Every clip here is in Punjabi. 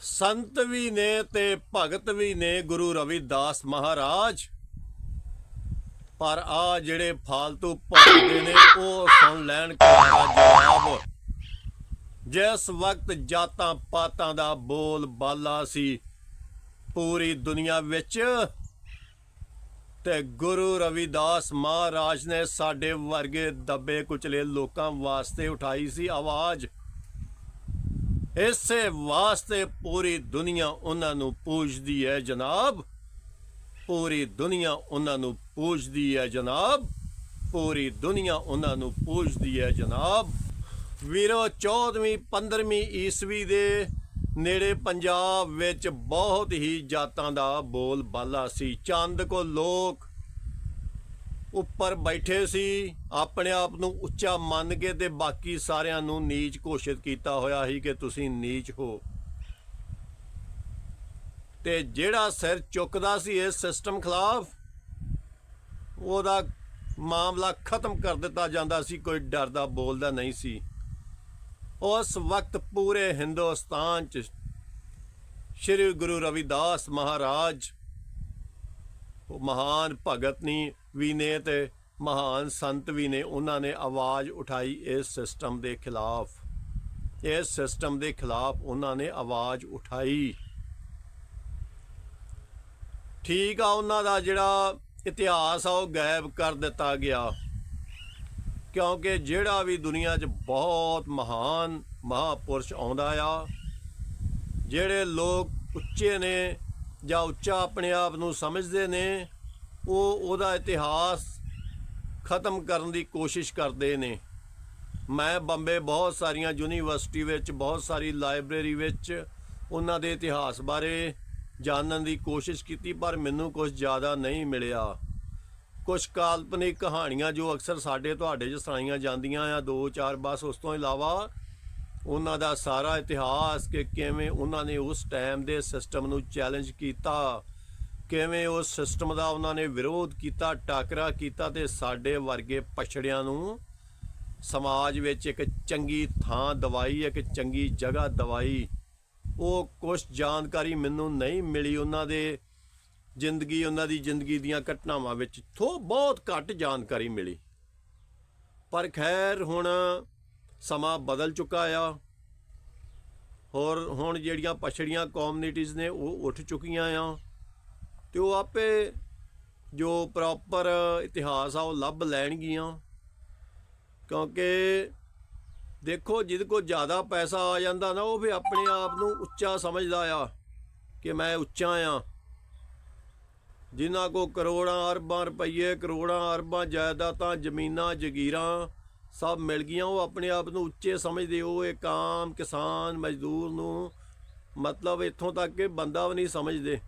ਸੰਤ ਵੀ ਨੇ ਤੇ ਭਗਤ ਵੀ ਨੇ ਗੁਰੂ ਰਵਿਦਾਸ ਮਹਾਰਾਜ। ਪਰ ਆ ਜਿਹੜੇ ਫਾਲਤੂ ਭੌਂਕਦੇ ਨੇ, ਉਹ ਸੁਣ ਲੈਣ ਕਰਾਰਾ ਜਵਾਬ, ਜਿਸ ਵਕਤ ਜਾਤਾਂ ਪਾਤਾਂ ਦਾ ਬੋਲ ਬਾਲਾ ਸੀ, ਪੂਰੀ ਦੁਨੀਆ ਵਿੱਚ ਤੇ ਗੁਰੂ ਰਵਿਦਾਸ ਮਹਾਰਾਜ ਨੇ ਸਾਡੇ ਵਰਗੇ ਦੱਬੇ ਕੁਚਲੇ ਲੋਕਾਂ ਵਾਸਤੇ ਉਠਾਈ ਸੀ ਆਵਾਜ਼। ਇਸੇ ਵਾਸਤੇ ਪੂਰੀ ਦੁਨੀਆ ਉਹਨਾਂ ਨੂੰ ਪੂਜਦੀ ਹੈ ਜਨਾਬ। ਪੂਰੀ ਦੁਨੀਆ ਉਹਨਾਂ ਨੂੰ ਪੂਜਦੀ ਹੈ ਜਨਾਬ। ਪੂਰੀ ਦੁਨੀਆ ਉਹਨਾਂ ਨੂੰ ਪੂਜਦੀ ਹੈ ਜਨਾਬ। ਵੀਰੋ 14ਵੀਂ 15ਵੀਂ ਈਸਵੀ ਦੇ ਨੇੜੇ ਪੰਜਾਬ ਵਿੱਚ ਬਹੁਤ ਹੀ ਜਾਤਾਂ ਦਾ ਬੋਲ ਬਾਲਾ ਸੀ। ਚੰਦ ਕੋ ਲੋਕ ਉੱਪਰ ਬੈਠੇ ਸੀ, ਆਪਣੇ ਆਪ ਨੂੰ ਉੱਚਾ ਮੰਨ ਕੇ ਤੇ ਬਾਕੀ ਸਾਰਿਆਂ ਨੂੰ ਨੀਚ ਘੋਸ਼ਿਤ ਕੀਤਾ ਹੋਇਆ ਸੀ ਕਿ ਤੁਸੀਂ ਨੀਚ ਹੋ। ਤੇ ਜਿਹੜਾ ਸਿਰ ਚੁੱਕਦਾ ਸੀ ਇਸ ਸਿਸਟਮ ਖਿਲਾਫ, ਉਹਦਾ ਮਾਮਲਾ ਖਤਮ ਕਰ ਦਿੱਤਾ ਜਾਂਦਾ ਸੀ, ਕੋਈ ਡਰਦਾ ਬੋਲਦਾ ਨਹੀਂ ਸੀ। ਉਸ ਵਕਤ ਪੂਰੇ ਹਿੰਦੁਸਤਾਨ ਚ ਸ਼੍ਰੀ ਗੁਰੂ ਰਵਿਦਾਸ ਮਹਾਰਾਜ, ਉਹ ਮਹਾਨ ਭਗਤ ਨੀ ਵੀ ਨੇ ਤੇ ਮਹਾਨ ਸੰਤ ਵੀ ਨੇ, ਉਹਨਾਂ ਨੇ ਆਵਾਜ਼ ਉਠਾਈ ਇਸ ਸਿਸਟਮ ਦੇ ਖਿਲਾਫ। ਇਸ ਸਿਸਟਮ ਦੇ ਖਿਲਾਫ ਉਹਨਾਂ ਨੇ ਆਵਾਜ਼ ਉਠਾਈ। ਠੀਕ ਆ, ਉਹਨਾਂ ਦਾ ਜਿਹੜਾ ਇਤਿਹਾਸ ਆ, ਉਹ ਗਾਇਬ ਕਰ ਦਿੱਤਾ ਗਿਆ। ਕਿਉਂਕਿ ਜਿਹੜਾ ਵੀ ਦੁਨੀਆ 'ਚ ਬਹੁਤ ਮਹਾਨ ਮਹਾਪੁਰਸ਼ ਆਉਂਦਾ ਆ, ਜਿਹੜੇ ਲੋਕ ਉੱਚੇ ਨੇ ਜਾਂ ਉੱਚਾ ਆਪਣੇ ਆਪ ਨੂੰ ਸਮਝਦੇ ਨੇ ਉਹ ਉਹਦਾ ਇਤਿਹਾਸ ਖਤਮ ਕਰਨ ਦੀ ਕੋਸ਼ਿਸ਼ ਕਰਦੇ ਨੇ। ਮੈਂ ਬੰਬੇ ਬਹੁਤ ਸਾਰੀਆਂ ਯੂਨੀਵਰਸਿਟੀ ਵਿੱਚ, ਬਹੁਤ ਸਾਰੀ ਲਾਇਬ੍ਰੇਰੀ ਵਿੱਚ ਉਹਨਾਂ ਦੇ ਇਤਿਹਾਸ ਬਾਰੇ ਜਾਣਨ ਦੀ ਕੋਸ਼ਿਸ਼ ਕੀਤੀ, ਪਰ ਮੈਨੂੰ ਕੁਝ ਜ਼ਿਆਦਾ ਨਹੀਂ ਮਿਲਿਆ। ਕੁਝ ਕਾਲਪਨਿਕ ਕਹਾਣੀਆਂ ਜੋ ਅਕਸਰ ਸਾਡੇ ਤੁਹਾਡੇ 'ਚ ਸੁਣਾਈਆਂ ਜਾਂਦੀਆਂ ਆ, ਦੋ ਚਾਰ ਬਸ ਉਸ ਤੋਂ ਇਲਾਵਾ ਉਹਨਾਂ ਦਾ ਸਾਰਾ ਇਤਿਹਾਸ ਕਿ ਕਿਵੇਂ ਉਹਨਾਂ ਨੇ ਉਸ ਟਾਈਮ ਦੇ ਸਿਸਟਮ ਨੂੰ ਚੈਲੰਜ ਕੀਤਾ। ਕਿਵੇਂ ਉਸ ਸਿਸਟਮ ਦਾ ਉਹਨਾਂ ਨੇ ਵਿਰੋਧ ਕੀਤਾ, ਟਾਕਰਾ ਕੀਤਾ ਤੇ ਸਾਡੇ ਵਰਗੇ ਪਛੜਿਆਂ ਨੂੰ ਸਮਾਜ ਵਿੱਚ ਇੱਕ ਚੰਗੀ ਥਾਂ ਦਵਾਈ, ਇੱਕ ਚੰਗੀ ਜਗ੍ਹਾ ਦਵਾਈ, ਉਹ ਕੁਝ ਜਾਣਕਾਰੀ ਮੈਨੂੰ ਨਹੀਂ ਮਿਲੀ ਉਹਨਾਂ ਦੇ ਜ਼ਿੰਦਗੀ, ਉਹਨਾਂ ਦੀ ਜ਼ਿੰਦਗੀ ਦੀਆਂ ਘਟਨਾਵਾਂ ਵਿੱਚ, ਥੋ ਬਹੁਤ ਘੱਟ ਜਾਣਕਾਰੀ ਮਿਲੀ। ਪਰ ਖੈਰ ਹੁਣ ਸਮਾਂ ਬਦਲ ਚੁੱਕਾ ਆ। ਹੋਰ ਹੁਣ ਜਿਹੜੀਆਂ ਪਛੜੀਆਂ ਕਮਿਊਨਿਟੀਆਂ ਨੇ ਉਹ ਉੱਠ ਚੁੱਕੀਆਂ ਆ। ਤੇ ਉਹ ਆਪੇ ਜੋ ਪ੍ਰੋਪਰ ਇਤਿਹਾਸ ਆ, ਉਹ ਲੱਭ ਲੈਣਗੀਆਂ। ਕਿਉਂਕਿ ਦੇਖੋ ਜਿਹਦੇ ਕੋਲ ਜ਼ਿਆਦਾ ਪੈਸਾ ਆ ਜਾਂਦਾ ਨਾ, ਉਹ ਵੀ ਆਪਣੇ ਆਪ ਨੂੰ ਉੱਚਾ ਸਮਝਦਾ ਆ ਕਿ ਮੈਂ ਉੱਚਾ ਆ। ਜਿਨ੍ਹਾਂ ਕੋ ਕਰੋੜਾਂ ਅਰਬਾਂ ਰੁਪਈਏ, ਕਰੋੜਾਂ ਅਰਬਾਂ ਜਾਇਦਾਦਾਂ, ਜ਼ਮੀਨਾਂ, ਜਗੀਰਾਂ ਸਭ ਮਿਲ ਗਈਆਂ, ਉਹ ਆਪਣੇ ਆਪ ਨੂੰ ਉੱਚੇ ਸਮਝਦੇ। ਉਹ ਇੱਕ ਆਮ ਕਿਸਾਨ ਮਜ਼ਦੂਰ ਨੂੰ ਮਤਲਬ ਇੱਥੋਂ ਤੱਕ ਕਿ ਬੰਦਾ ਵੀ ਨਹੀਂ ਸਮਝਦੇ।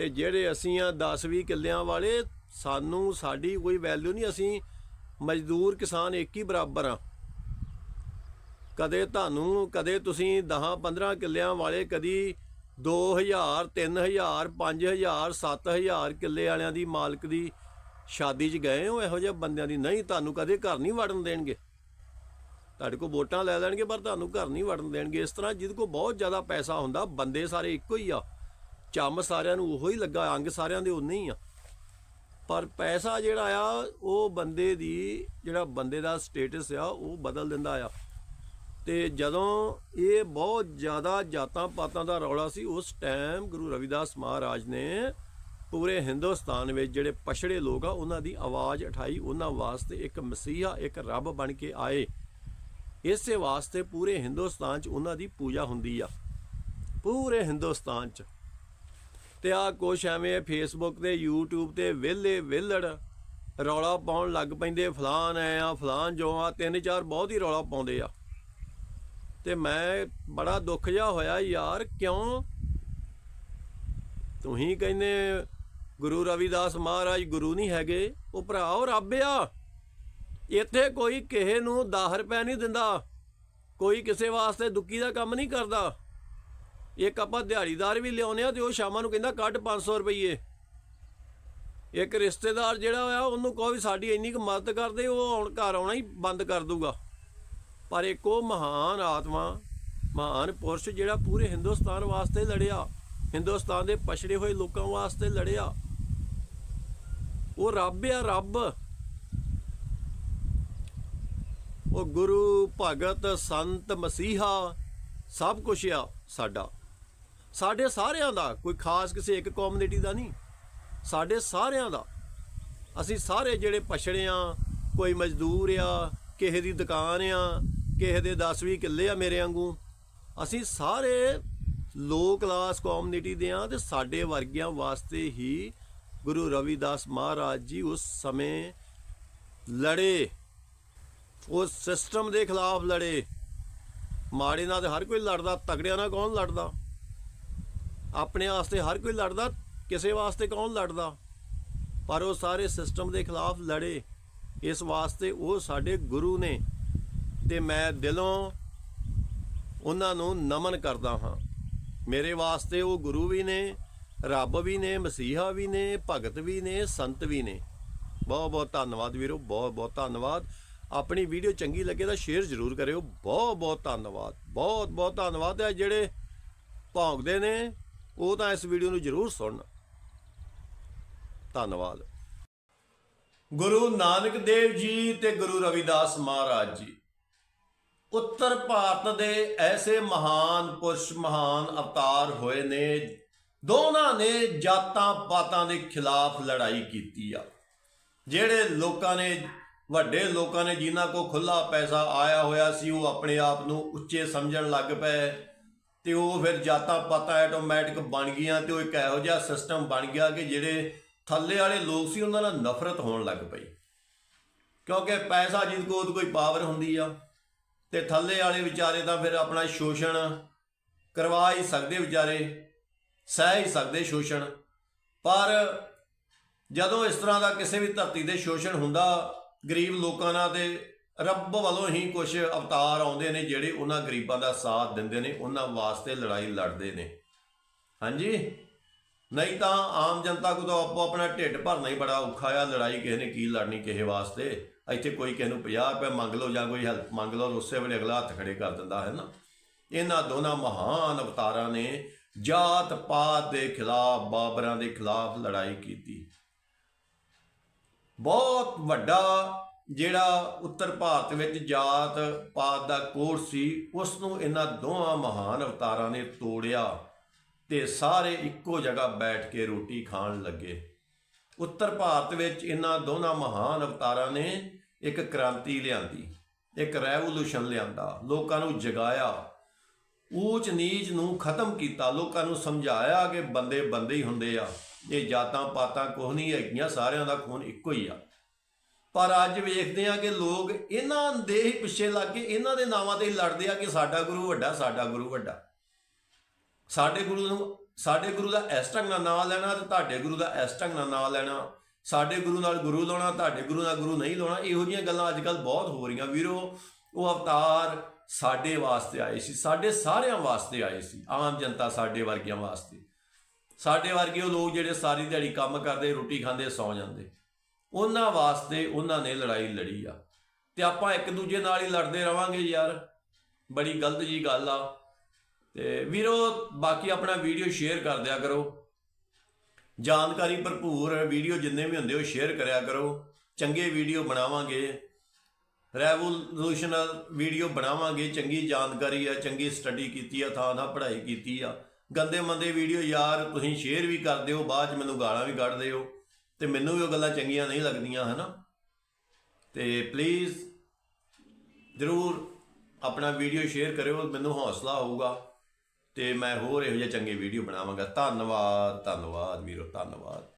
ਤੇ ਜਿਹੜੇ ਅਸੀਂ ਆ 10-20 ਕਿੱਲਿਆਂ ਵਾਲੇ, ਸਾਨੂੰ, ਸਾਡੀ ਕੋਈ ਵੈਲਿਊ ਨਹੀਂ, ਅਸੀਂ ਮਜ਼ਦੂਰ ਕਿਸਾਨ ਇੱਕ ਹੀ ਬਰਾਬਰ ਆ। ਕਦੇ ਤੁਹਾਨੂੰ, ਕਦੇ ਤੁਸੀਂ 10-15 ਕਿੱਲਿਆਂ ਵਾਲੇ ਕਦੀ 2000 3000 5000 7000 ਕਿੱਲੇ ਵਾਲਿਆਂ ਦੀ ਮਾਲਕ ਦੀ ਸ਼ਾਦੀ 'ਚ ਗਏ ਹੋ, ਇਹੋ ਜਿਹੇ ਬੰਦਿਆਂ ਦੀ? ਨਹੀਂ, ਤੁਹਾਨੂੰ ਕਦੇ ਘਰ ਨਹੀਂ ਵੜਨ ਦੇਣਗੇ। ਤੁਹਾਡੇ ਕੋਲ ਵੋਟਾਂ ਲੈ ਲੈਣਗੇ, ਪਰ ਤੁਹਾਨੂੰ ਘਰ ਨਹੀਂ ਵੜਨ ਦੇਣਗੇ। ਇਸ ਤਰ੍ਹਾਂ ਜਿਹਦੇ ਕੋਲ ਬਹੁਤ ਜ਼ਿਆਦਾ ਪੈਸਾ ਹੁੰਦਾ, ਬੰਦੇ ਸਾਰੇ ਇੱਕੋ ਹੀ ਆ। ਚੰਮ ਸਾਰਿਆਂ ਨੂੰ ਉਹੋ ਹੀ ਲੱਗਾ, ਅੰਗ ਸਾਰਿਆਂ ਦੇ ਉਨੇ ਹੀ ਆ। ਪਰ ਪੈਸਾ ਜਿਹੜਾ ਆ, ਉਹ ਬੰਦੇ ਦੀ ਜਿਹੜਾ ਬੰਦੇ ਦਾ ਸਟੇਟਸ ਆ, ਉਹ ਬਦਲ ਦਿੰਦਾ ਆ। ਤੇ ਜਦੋਂ ਇਹ ਬਹੁਤ ਜ਼ਿਆਦਾ ਜਾਤਾਂ ਪਾਤਾਂ ਦਾ ਰੌਲਾ ਸੀ, ਉਸ ਟਾਈਮ ਗੁਰੂ ਰਵਿਦਾਸ ਮਹਾਰਾਜ ਨੇ ਪੂਰੇ ਹਿੰਦੁਸਤਾਨ ਵਿੱਚ ਜਿਹੜੇ ਪਛੜੇ ਲੋਕ ਆ, ਉਹਨਾਂ ਦੀ ਆਵਾਜ਼ ਉਠਾਈ। ਉਹਨਾਂ ਵਾਸਤੇ ਇੱਕ ਮਸੀਹਾ, ਇੱਕ ਰੱਬ ਬਣ ਕੇ ਆਏ। ਇਸੇ ਵਾਸਤੇ ਪੂਰੇ ਹਿੰਦੁਸਤਾਨ 'ਚ ਉਹਨਾਂ ਦੀ ਪੂਜਾ ਹੁੰਦੀ ਆ। ਪੂਰੇ ਹਿੰਦੁਸਤਾਨ 'ਚ। ਤੇ ਆ ਕੁਛ ਐਵੇਂ ਫੇਸਬੁੱਕ ਤੇ, YouTube ਤੇ ਵਿਹਲੇ ਵਿਹਲੜ ਰੌਲਾ ਪਾਉਣ ਲੱਗ ਪੈਂਦੇ ਫਲਾਨ ਐ ਆ ਫਲਾਨ ਜੋ ਆ, ਤਿੰਨ ਚਾਰ ਬਹੁਤ ਹੀ ਰੌਲਾ ਪਾਉਂਦੇ ਆ। ਤੇ ਮੈਂ ਬੜਾ ਦੁੱਖ ਜਿਹਾ ਹੋਇਆ, ਯਾਰ ਕਿਉਂ? ਤੁਸੀਂ ਕਹਿੰਦੇ, ਗੁਰੂ ਰਵਿਦਾਸ ਮਹਾਰਾਜ ਗੁਰੂ ਨਹੀਂ ਹੈਗੇ, ਉਹ ਭਰਾ ਉਹ ਰੱਬ ਆ। ਇੱਥੇ ਕੋਈ ਕਿਸੇ ਨੂੰ 10 ਰੁਪਏ ਨਹੀਂ ਦਿੰਦਾ, ਕੋਈ ਕਿਸੇ ਵਾਸਤੇ ਦੁੱਕੀ ਦਾ ਕੰਮ ਨਹੀਂ ਕਰਦਾ। ਇੱਕ ਆਪਾਂ ਦਿਹਾੜੀਦਾਰ ਵੀ ਲਿਆਉਂਦੇ ਆ ਤੇ ਉਹ ਸ਼ਾਮਾਂ ਨੂੰ ਕਹਿੰਦਾ ਕੱਢ 500 ਰੁਪਏ ਇੱਕ ਰਿਸ਼ਤੇਦਾਰ ਜਿਹੜਾ ਹੋਇਆ, ਉਹਨੂੰ ਕਹੋ ਵੀ ਸਾਡੀ ਇੰਨੀ ਕੁ ਮਦਦ ਕਰਦੇ ਉਹ ਆਉਣ ਘਰ ਆਉਣਾ ਹੀ ਬੰਦ ਕਰ ਦੂਗਾ। ਪਰ ਇੱਕ ਉਹ ਮਹਾਨ ਆਤਮਾ, ਮਹਾਨ ਪੁਰਸ਼ ਜਿਹੜਾ ਪੂਰੇ ਹਿੰਦੁਸਤਾਨ ਵਾਸਤੇ ਲੜਿਆ, ਹਿੰਦੁਸਤਾਨ ਦੇ ਪਛੜੇ ਹੋਏ ਲੋਕਾਂ ਵਾਸਤੇ ਲੜਿਆ, ਉਹ ਰੱਬ ਆ ਰੱਬ। ਉਹ ਗੁਰੂ ਭਗਤ ਸੰਤ ਮਸੀਹਾ ਸਭ ਕੁਝ ਆ ਸਾਡਾ। ਸਾਡੇ ਸਾਰਿਆਂ ਦਾ, ਕੋਈ ਖਾਸ ਕਿਸੇ ਇੱਕ ਕਮਿਊਨਿਟੀ ਦਾ ਨਹੀਂ। ਸਾਡੇ ਸਾਰਿਆਂ ਦਾ। ਅਸੀਂ ਸਾਰੇ ਜਿਹੜੇ ਪਛੜੇ ਆ, ਕੋਈ ਮਜ਼ਦੂਰ ਆ, ਕਿਸੇ ਦੀ ਦੁਕਾਨ ਆ, ਕਿਸੇ ਦੇ 10-20 ਕਿੱਲੇ ਆ ਮੇਰੇ ਵਾਂਗੂ, ਅਸੀਂ ਸਾਰੇ ਲੋ ਕਲਾਸ ਕਮਿਊਨਿਟੀ ਦੇ ਆ ਤੇ ਸਾਡੇ ਵਰਗਿਆਂ ਵਾਸਤੇ ਹੀ ਗੁਰੂ ਰਵਿਦਾਸ ਮਹਾਰਾਜ ਜੀ ਉਸ ਸਮੇਂ ਲੜੇ। ਉਸ ਸਿਸਟਮ ਦੇ ਖਿਲਾਫ ਲੜੇ। ਮਾੜੇ ਨਾਲ ਤੇ ਹਰ ਕੋਈ ਲੜਦਾ ਤਗੜਿਆਂ ਨਾਲ ਕੌਣ ਲੜਦਾ? ਆਪਣੇ ਵਾਸਤੇ ਹਰ ਕੋਈ ਲੜਦਾ, ਕਿਸੇ ਵਾਸਤੇ ਕੌਣ ਲੜਦਾ? ਪਰ ਉਹ ਸਾਰੇ ਸਿਸਟਮ ਦੇ ਖਿਲਾਫ ਲੜੇ। ਇਸ ਵਾਸਤੇ ਉਹ ਸਾਡੇ ਗੁਰੂ ਨੇ ਤੇ ਮੈਂ ਦਿਲੋਂ ਉਹਨਾਂ ਨੂੰ ਨਮਨ ਕਰਦਾ ਹਾਂ। ਮੇਰੇ ਵਾਸਤੇ ਉਹ ਗੁਰੂ ਵੀ ਨੇ, ਰੱਬ ਵੀ ਨੇ, ਮਸੀਹਾ ਵੀ ਨੇ, ਭਗਤ ਵੀ ਨੇ, ਸੰਤ ਵੀ ਨੇ। ਬਹੁਤ ਬਹੁਤ ਧੰਨਵਾਦ ਵੀਰੋ ਬਹੁਤ ਬਹੁਤ ਧੰਨਵਾਦ। ਆਪਣੀ ਵੀਡੀਓ ਚੰਗੀ ਲੱਗੇ ਤਾਂ ਸ਼ੇਅਰ ਜ਼ਰੂਰ ਕਰਿਓ। ਬਹੁਤ ਬਹੁਤ ਧੰਨਵਾਦ ਬਹੁਤ ਬਹੁਤ ਧੰਨਵਾਦ। ਹੈ ਜਿਹੜੇ ਭੌਂਕਦੇ ਨੇ ਉਹ ਤਾਂ ਇਸ ਵੀਡੀਓ ਨੂੰ ਜ਼ਰੂਰ ਸੁਣਨ ਧੰਨਵਾਦ। ਗੁਰੂ ਨਾਨਕ ਦੇਵ ਜੀ ਤੇ ਗੁਰੂ ਰਵਿਦਾਸ ਮਹਾਰਾਜ ਜੀ, ਉੱਤਰ ਭਾਰਤ ਦੇ ਐਸੇ ਮਹਾਨ ਪੁਰਸ਼ ਮਹਾਨ ਅਵਤਾਰ ਹੋਏ ਨੇ, ਦੋਨਾਂ ਨੇ ਜਾਤਾਂ ਪਾਤਾਂ ਦੇ ਖਿਲਾਫ ਲੜਾਈ ਕੀਤੀ ਆ। ਜਿਹੜੇ ਲੋਕਾਂ ਨੇ, ਵੱਡੇ ਲੋਕਾਂ ਨੇ ਜਿਨ੍ਹਾਂ ਕੋ ਖੁੱਲਾ ਪੈਸਾ ਆਇਆ ਹੋਇਆ ਸੀ, ਉਹ ਆਪਣੇ ਆਪ ਨੂੰ ਉੱਚੇ ਸਮਝਣ ਲੱਗ ਪਏ। ਤੇ ਉਹ ਫਿਰ ਜਾਤਾਂ ਪਾਤਾਂ ਆਟੋਮੈਟਿਕ ਬਣ ਗਈਆਂ ਤੇ ਉਹ ਇੱਕ ਇਹੋ ਜਿਹਾ ਸਿਸਟਮ ਬਣ ਗਿਆ ਕਿ ਜਿਹੜੇ ਥੱਲੇ ਵਾਲੇ ਲੋਕ ਸੀ, ਉਹਨਾਂ ਨਾਲ ਨਫ਼ਰਤ ਹੋਣ ਲੱਗ ਪਈ। ਕਿਉਂਕਿ ਪੈਸਾ ਜਿਸ ਕੋਲ ਕੋਈ ਪਾਵਰ ਹੁੰਦੀ ਆ ਤੇ ਥੱਲੇ ਵਾਲੇ ਵਿਚਾਰੇ ਤਾਂ ਫਿਰ ਆਪਣਾ ਸ਼ੋਸ਼ਣ ਕਰਵਾ ਹੀ ਸਕਦੇ ਵਿਚਾਰੇ, ਸਹਿ ਹੀ ਸਕਦੇ ਸ਼ੋਸ਼ਣ। ਪਰ ਜਦੋਂ ਇਸ ਤਰ੍ਹਾਂ ਦਾ ਕਿਸੇ ਵੀ ਧਰਤੀ ਦੇ ਸ਼ੋਸ਼ਣ ਹੁੰਦਾ, ਗਰੀਬ ਲੋਕਾਂ ਨਾਲ ਤੇ ਰੱਬ ਵੱਲੋਂ ਹੀ ਕੁਝ ਅਵਤਾਰ ਆਉਂਦੇ ਨੇ ਜਿਹੜੇ ਉਹਨਾਂ ਗਰੀਬਾਂ ਦਾ ਸਾਥ ਦਿੰਦੇ ਨੇ, ਉਹਨਾਂ ਵਾਸਤੇ ਲੜਾਈ ਲੜਦੇ ਨੇ। ਹਾਂਜੀ? ਨਹੀਂ ਤਾਂ ਆਮ ਜਨਤਾ ਕੋ ਤਾਂ ਆਪੋ ਆਪਣਾ ਢਿੱਡ ਭਰਨਾ ਹੀ ਬੜਾ ਔਖਾ ਆ, ਲੜਾਈ ਕਿਸੇ ਨੇ ਕੀ ਲੜਨੀ ਕਿਸੇ ਵਾਸਤੇ? ਇੱਥੇ ਕੋਈ ਕਿਸੇ ਨੂੰ 50 ਰੁਪਏ ਮੰਗ ਲਓ ਜਾਂ ਕੋਈ ਹੈਲਪ ਮੰਗ ਲਓ ਉਸੇ ਵੇਲੇ ਅਗਲਾ ਹੱਥ ਖੜੇ ਕਰ ਦਿੰਦਾ ਹੈ ਨਾ। ਇਹਨਾਂ ਦੋਨਾਂ ਮਹਾਨ ਅਵਤਾਰਾਂ ਨੇ ਜਾਤ ਪਾਤ ਦੇ ਖਿਲਾਫ, ਬਾਬਰਾਂ ਦੇ ਖਿਲਾਫ ਲੜਾਈ ਕੀਤੀ। ਬਹੁਤ ਵੱਡਾ ਜਿਹੜਾ ਉੱਤਰ ਭਾਰਤ ਵਿੱਚ ਜਾਤ ਪਾਤ ਦਾ ਕੋਡ ਸੀ ਉਸ ਨੂੰ ਇਹਨਾਂ ਦੋਹਾਂ ਮਹਾਨ ਅਵਤਾਰਾਂ ਨੇ ਤੋੜਿਆ ਤੇ ਸਾਰੇ ਇੱਕੋ ਜਗ੍ਹਾ ਬੈਠ ਕੇ ਰੋਟੀ ਖਾਣ ਲੱਗੇ। ਉੱਤਰ ਭਾਰਤ ਵਿੱਚ ਇਹਨਾਂ ਦੋਨਾਂ ਮਹਾਨ ਅਵਤਾਰਾਂ ਨੇ ਇੱਕ ਕ੍ਰਾਂਤੀ ਲਿਆਂਦੀ, ਇੱਕ ਰੈਵੋਲੂਸ਼ਨ ਲਿਆਂਦਾ, ਲੋਕਾਂ ਨੂੰ ਜਗਾਇਆ, ਊਚ ਨੀਚ ਨੂੰ ਖਤਮ ਕੀਤਾ, ਲੋਕਾਂ ਨੂੰ ਸਮਝਾਇਆ ਕਿ ਬੰਦੇ ਬੰਦੇ ਹੀ ਹੁੰਦੇ ਆ, ਇਹ ਜਾਤਾਂ ਪਾਤਾਂ ਕੁਛ ਨਹੀਂ ਹੈਗੀਆਂ, ਸਾਰਿਆਂ ਦਾ ਖੂਨ ਇੱਕੋ ਹੀ ਆ। ਪਰ ਅੱਜ ਵੇਖਦੇ ਆ ਕਿ ਲੋਕ ਇਹਨਾਂ ਦੇ ਹੀ ਪਿੱਛੇ ਲੱਗ ਕੇ ਇਹਨਾਂ ਦੇ ਨਾਵਾਂ ਤੇ ਹੀ ਲੜਦੇ ਆ ਕਿ ਸਾਡਾ ਗੁਰੂ ਵੱਡਾ, ਸਾਡਾ ਗੁਰੂ ਵੱਡਾ। ਸਾਡੇ ਗੁਰੂ ਨੂੰ, ਸਾਡੇ ਗੁਰੂ ਦਾ ਇਸ ਢੰਗ ਨਾਲ ਨਾਂ ਲੈਣਾ ਤੇ ਤੁਹਾਡੇ ਗੁਰੂ ਦਾ ਇਸ ਢੰਗ ਨਾਲ ਨਾਂ ਲੈਣਾ। ਸਾਡੇ ਗੁਰੂ ਨਾਲ ਗੁਰੂ ਲਾਉਣਾ, ਤੁਹਾਡੇ ਗੁਰੂ ਨਾਲ ਗੁਰੂ ਨਹੀਂ ਲਾਉਣਾ, ਇਹੋ ਜਿਹੀਆਂ ਗੱਲਾਂ ਅੱਜ ਕੱਲ ਬਹੁਤ ਹੋ ਰਹੀਆਂ। ਵੀਰੋ, ਉਹ ਅਵਤਾਰ ਸਾਡੇ ਵਾਸਤੇ ਆਏ ਸੀ, ਸਾਡੇ ਸਾਰਿਆਂ ਵਾਸਤੇ ਆਏ ਸੀ, ਆਮ ਜਨਤਾ ਸਾਡੇ ਵਰਗਿਆਂ ਵਾਸਤੇ। ਸਾਡੇ ਵਰਗੇ ਉਹ ਲੋਕ ਜਿਹੜੇ ਸਾਰੀ ਦਿਹਾੜੀ ਕੰਮ ਕਰਦੇ, ਰੋਟੀ ਖਾਂਦੇ, ਸੌ ਜਾਂਦੇ। ਉਹਨਾਂ ਵਾਸਤੇ ਉਹਨਾਂ ਨੇ ਲੜਾਈ ਲੜੀ ਆ। ਤੇ ਆਪਾਂ ਇੱਕ ਦੂਜੇ ਨਾਲ ਹੀ ਲੜਦੇ ਰਵਾਂਗੇ ਯਾਰ। ਬੜੀ ਗਲਤ ਜੀ ਗੱਲ ਆ। ਤੇ ਵੀਰੋ, ਬਾਕੀ ਆਪਣਾ ਵੀਡੀਓ ਸ਼ੇਅਰ ਕਰ ਦਿਆ ਕਰੋ। ਜਾਣਕਾਰੀ ਭਰਪੂਰ ਵੀਡੀਓ ਜਿੰਨੇ ਵੀ ਹੁੰਦੇ ਉਹ ਸ਼ੇਅਰ ਕਰਿਆ ਕਰੋ। ਚੰਗੇ ਵੀਡੀਓ ਬਣਾਵਾਂਗੇ। ਰੈਵੋਲੂਸ਼ਨਲ ਵੀਡੀਓ ਬਣਾਵਾਂਗੇ। ਚੰਗੀ ਜਾਣਕਾਰੀ ਆ, ਚੰਗੀ ਸਟੱਡੀ ਕੀਤੀ ਆ, ਥਾਂ ਥਾਂ ਪੜ੍ਹਾਈ ਕੀਤੀ ਆ। ਗੰਦੇ ਮੰਦੇ ਵੀਡੀਓ ਯਾਰ ਤੁਸੀਂ ਸ਼ੇਅਰ ਵੀ ਕਰ ਦਿਓ, ਬਾਅਦ ਚ ਮੈਨੂੰ ਗਾਲਾਂ ਵੀ ਕੱਢ ਦਿਓ। ਤੇ ਮੈਨੂੰ ਵੀ ਉਹ ਗੱਲਾਂ ਚੰਗੀਆਂ ਨਹੀਂ ਲੱਗਦੀਆਂ, ਹਨਾ? ਤੇ ਪਲੀਜ਼ ਜ਼ਰੂਰ ਆਪਣਾ ਵੀਡੀਓ ਸ਼ੇਅਰ ਕਰਿਓ, ਮੈਨੂੰ ਹੌਸਲਾ ਹੋਊਗਾ ਤੇ ਮੈਂ ਹੋਰ ਇਹੋ ਜਿਹੇ ਚੰਗੇ ਵੀਡੀਓ ਬਣਾਵਾਂਗਾ। ਧੰਨਵਾਦ ਧੰਨਵਾਦ ਵੀਰੋ, ਧੰਨਵਾਦ।